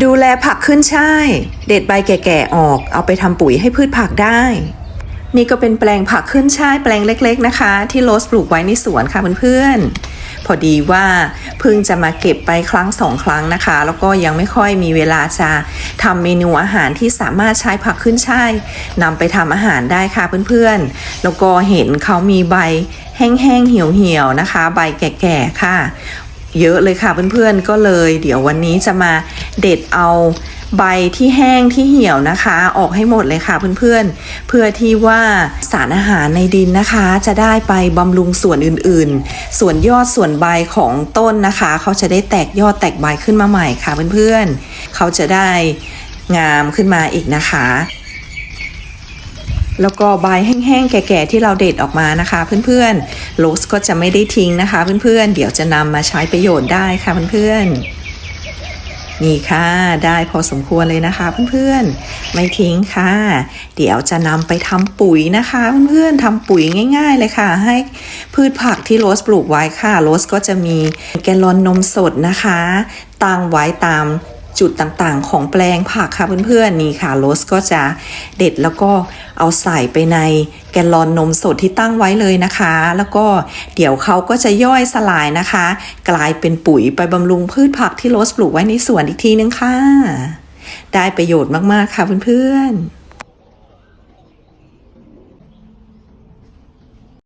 ดูแลผักขึ้นช่ายเด็ดใบแก่ๆออก เอาไปทำปุ๋ยให้พืชผักได้ นี่ก็เป็นแปลงผักขึ้นช่ายแปลงเล็กๆนะคะ ที่โรสปลูกไว้ในสวนค่ะเพื่อนๆ พอดีว่าเพิ่งจะมาเก็บไปครั้งสองครั้งนะคะ แล้วก็ยังไม่ค่อยมีเวลาจะทำเมนูอาหารที่สามารถใช้ผักขึ้นช่ายนำไปทำอาหารได้ค่ะเพื่อนๆ แล้วก็เห็นเขามีใบแห้งๆเหี่ยวๆนะคะ ใบแก่ๆค่ะเยอะเลยค่ะเพื่อนๆก็เลย เดี๋ยววันนี้จะมา เด็ดเอาใบที่แห้งที่เหี่ยวนะคะ ออกให้หมดเลยค่ะเพื่อนๆ เพื่อที่ว่าสารอาหารในดินนะคะ จะได้ไปบำรุงส่วนอื่นๆ ส่วนยอดส่วนใบของต้นนะคะ เขาจะได้แตกยอดแตกใบขึ้นมาใหม่ค่ะเพื่อนๆ เขาจะได้งามขึ้นมาอีกนะคะ แล้วก็ใบแห้งๆแก่ๆที่เราเด็ดออกมานะคะ เพื่อนๆโรสก็จะไม่ได้ทิ้งนะคะ เพื่อนๆเดี๋ยวจะนำมาใช้ประโยชน์ได้ค่ะเพื่อนๆ นี่ค่ะ ได้พอสมควรเลยนะคะเพื่อนๆ ไม่ทิ้งค่ะ เดี๋ยวจะนำไปทำปุ๋ยนะคะเพื่อนๆทำปุ๋ยง่ายๆเลยค่ะ ให้พืชผักที่โรสปลูกไว้ค่ะ โรสก็จะมีแกลลอนนมสดนะคะตั้งไว้ตาม จุดต่างๆ ของแปลงผักค่ะเพื่อนๆนี่ค่ะโรสก็จะเด็ดแล้วก็เอาใส่ไปในแกลลอนนมสดที่ตั้งไว้เลยนะคะ แล้วก็เดี๋ยวเขาก็จะย่อยสลายนะคะ กลายเป็นปุ๋ยไปบำรุงพืชผักที่โรสปลูกไว้ในสวนอีกทีนึงค่ะ ได้ประโยชน์มากๆค่ะเพื่อนๆ